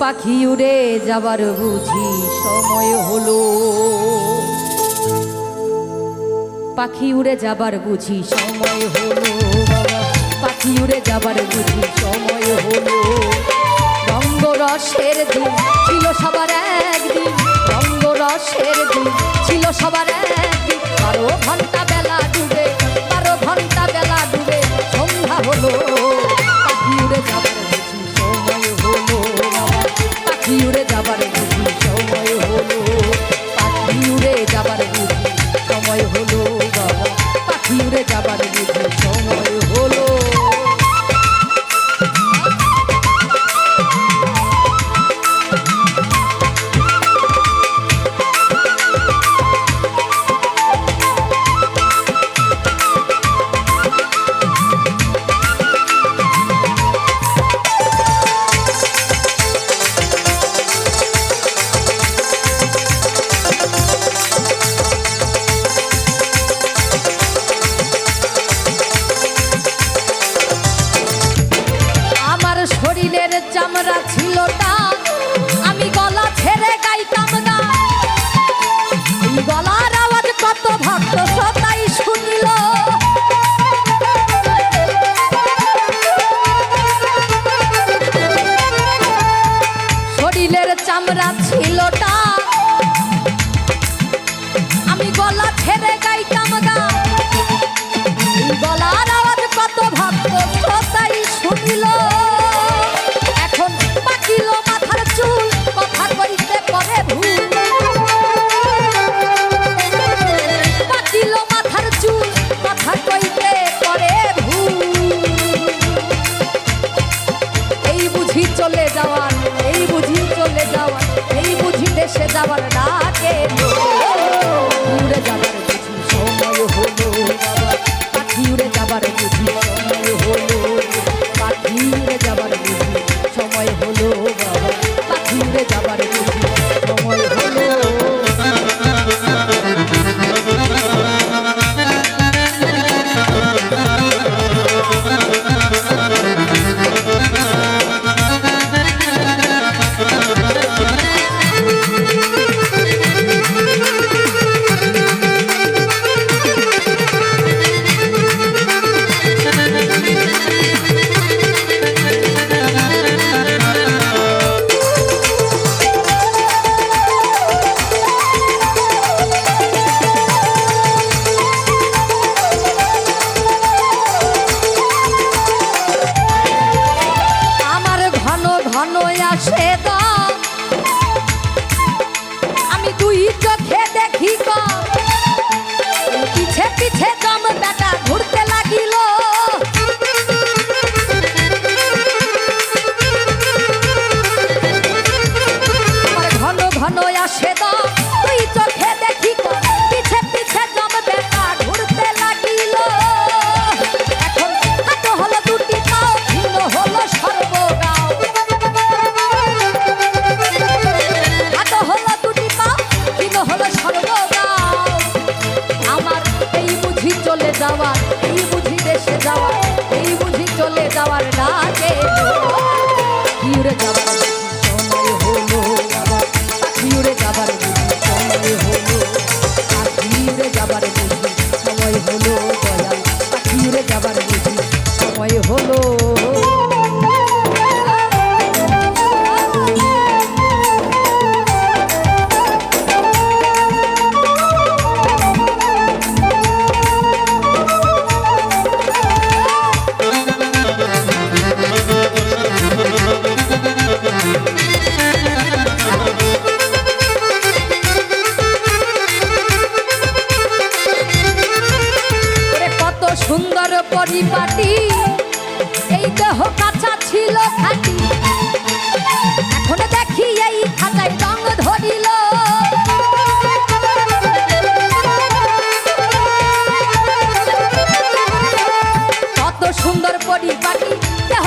পাখি উড়ে যাবার বুঝি সময় হলো। পাখি উড়ে যাবার বুঝি সময় হলো। পাখি উড়ে যাবার বুঝি সময় হলো। রঙ্গরসের দিন ছিল সবার একদিন। রঙ্গরসের but I'm too যাবার সুন্দর পরিপাটি। দেহ